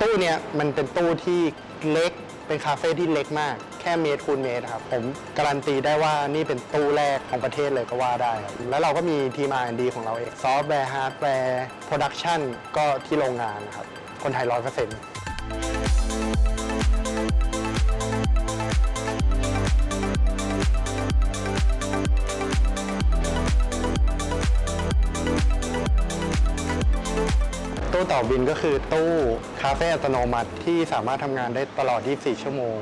ตู้เนี้ยมันเป็นตู้ที่เล็กเป็นคาเฟ่ที่เล็กมาก แค่เมตรคูณเมตรครับ ผมการันตีได้ว่านี่เป็นตู้แรกของประเทศเลยก็ว่าได้ครับแล้วเราก็มีทีม R&D ของเราเองซอฟต์แวร์ฮาร์ดแวร์โปรดักชันก็ที่โรงงานครับ คนไทยร้อยเปอร์เซ็นต์ ต่อบินก็คือตู้คาเฟ่อัตโนมัติที่สามารถทำงานได้ตลอด 24 ชั่วโมง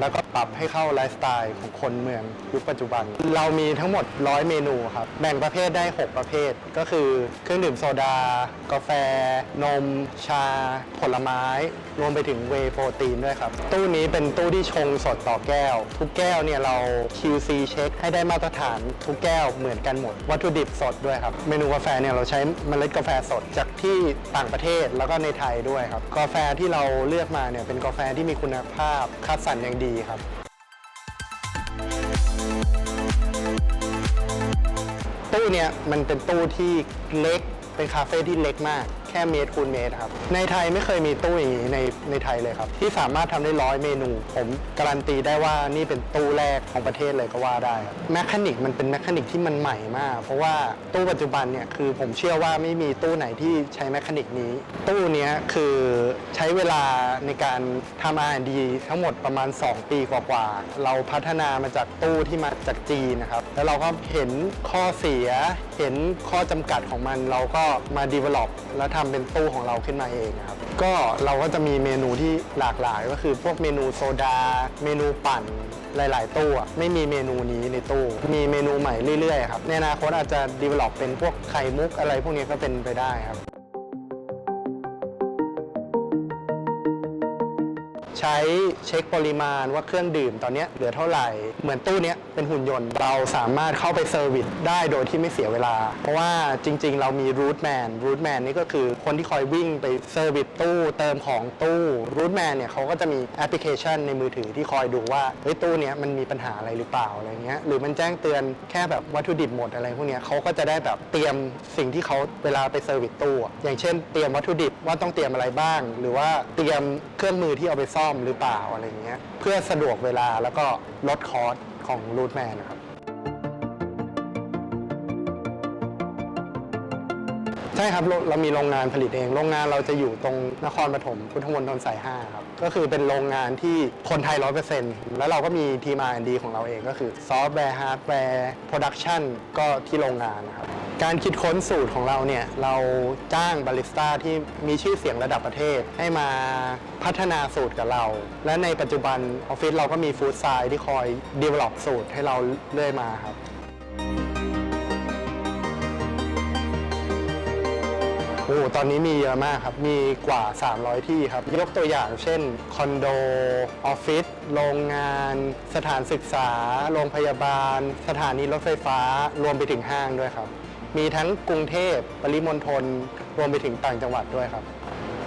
แล้วก็ปรับให้เข้าไลฟ์สไตล์ของคนเมืองยุคปัจจุบัน เรามีทั้งหมด 100 เมนูครับ แบ่งประเภทได้ 6 ประเภท ก็คือเครื่องดื่มโซดา กาแฟ นม ชา ผลไม้ รวมไปถึงเวโปรตีนด้วยครับ ตู้นี้เป็นตู้ที่ชงสดต่อแก้ว ทุกแก้วเนี่ยเรา QC เช็คให้ได้มาตรฐานทุกแก้วเหมือนกันหมด วัตถุดิบสดด้วยครับ เมนูกาแฟเนี่ยเราใช้เมล็ดกาแฟสดจากที่ต่างประเทศแล้วก็ในไทยด้วยครับ กาแฟที่เราเลือกมาเนี่ยเป็นกาแฟที่มีคุณภาพคัดสรรอย่างดีครับ ตู้เนี่ยมันเป็นตู้ที่เล็กเป็นคาเฟ่ที่เล็กมาก ค่เมตรคูณเมตรครับ ในไทยไม่เคยมีตู้อย่างนี้ในในไทยเลยครับ ที่สามารถทำได้ร้อยเมนู ผมการันตีได้ว่านี่เป็นตู้แรกของประเทศเลยก็ว่าได้ครับแมคานิกมันเป็นแมคานิกที่มันใหม่มาก เพราะว่าตู้ปัจจุบันเนี่ยคือผมเชื่อว่าไม่มีตู้ไหนที่ใช้แมคานิกนี้ ตู้นี้คือใช้เวลาในการทำ R&D ทั้งหมดประมาณ 2 ปีกว่าๆเราพัฒนามาจากตู้ที่มาจากจีนนะครับ แล้วเราก็เห็นข้อเสีย เห็นข้อจำกัดของมัน เราก็มา develop แล้วทำเป็นตู้ของเราขึ้นมาเองครับก็เราก็จะมีเมนูที่หลากหลายก็คือพวกเมนูโซดา เมนูปั่นหลาย ๆ ตู้ไม่มีเมนูนี้ในตู้ มีเมนูใหม่เรื่อย ๆ ครับ ในอนาคตอาจจะ develop เป็นพวกไข่มุกอะไรพวกนี้ก็เป็นไปได้ครับ ใช้เช็คปริมาณว่าเครื่องดื่มตอนนี้เหลือเท่าไหร่ เหมือนตู้นี้เป็นหุ่นยนต์ เราสามารถเข้าไปเซอร์วิสได้โดยที่ไม่เสียเวลา เพราะว่าจริง ๆ เรามีรูทแมนรูทแมนนี่ก็คือคนที่คอยวิ่งไปเซอร์วิสตู้เติมของตู้รูทแมนเนี่ยเขาก็จะมีแอปพลิเคชันในมือถือที่คอยดูว่าเฮ้ยตู้นี้มันมีปัญหาอะไรหรือเปล่าอะไรเงี้ยหรือมันแจ้งเตือนแค่แบบวัตถุดิบหมดอะไรพวกเนี้ยเขาก็จะได้แบบเตรียมสิ่งที่เขาเวลาไปเซอร์วิสตู้อะอย่างเช่น เตรียมวัตถุดิบว่าต้องเตรียมอะไรบ้าง หรือว่าเตรียมเครื่องมือที่เอาไปซ่อมหรือเปล่าอะไรเงี้ยเพื่อสะดวกเวลาแล้วก็ลดคอสของรูทแมนนะครับใช่ครับเราเรามีโรงงานผลิตเอง โรงงานเราจะอยู่ตรงนครปฐมพุทธมณฑลสาย5ครับ ก็คือเป็นโรงงานที่คนไทย 100%แล้วเราก็มีทีม R&D ของเราเองก็คือซอฟต์แวร์ฮาร์ดแวร์โปรดักชันก็ที่โรงงานนะครับ การคิดค้นสูตรของเราเนี่ยเราจ้างบาริสต้าที่มีชื่อเสียงระดับประเทศ ให้มาพัฒนาสูตรกับเรา และในปัจจุบันออฟฟิศเราก็มีฟู้ดไซด์ที่คอย develop สูตรให้เราเรื่อยมาครับโอ้ตอนนี้มีเยอะมากครับ มีกว่า 300 ที่ครับ ยกตัวอย่างเช่น คอนโด ออฟฟิศ โรงงาน สถานศึกษา โรงพยาบาล สถานีรถไฟฟ้า รวมไปถึงห้างด้วยครับ มีทั้งกรุงเทพปริมณฑลรวมไปถึงต่างจังหวัดด้วยครับ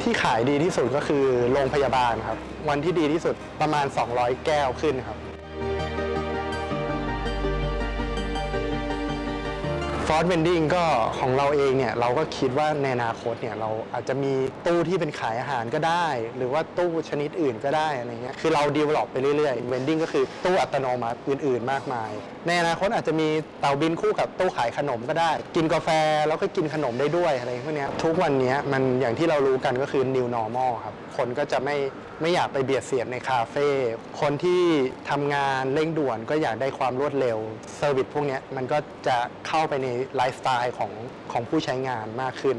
ที่ขายดีที่สุดก็คือโรงพยาบาลครับ วันที่ดีที่สุดประมาณ 200 แก้วขึ้นครับ ฟอร์ดเวนดิ้งก็ของเราเองเนี่ยเราก็คิดว่าในอนาคตเนี่ยเราอาจจะมีตู้ที่เป็นขายอาหารก็ได้ หรือว่าตู้ชนิดอื่นก็ได้อะไรเงี้ยคือเราดีเวล็อปไปเรื่อยๆเวนดิ้งก็คือตู้อัตโนมัติอื่น ๆ มากมาย ในอนาคตอาจจะมีเตาบินคู่กับตู้ขายขนมก็ได้ กินกาแฟแล้วก็กินขนมได้ด้วยอะไรพวกเนี้ยทุกวันนี้มันอย่างที่เรารู้กันก็คือ new normal ครับคนก็จะไม่ไม่อยากไปเบียดเสียดในคาเฟ่คนที่ทำงานเร่งด่วนก็อยากได้ความรวดเร็วเซอร์วิสพวกเนี้ยมันก็จะเข้าไปในไลฟ์สไตล์ของของผู้ใช้งานมากขึ้น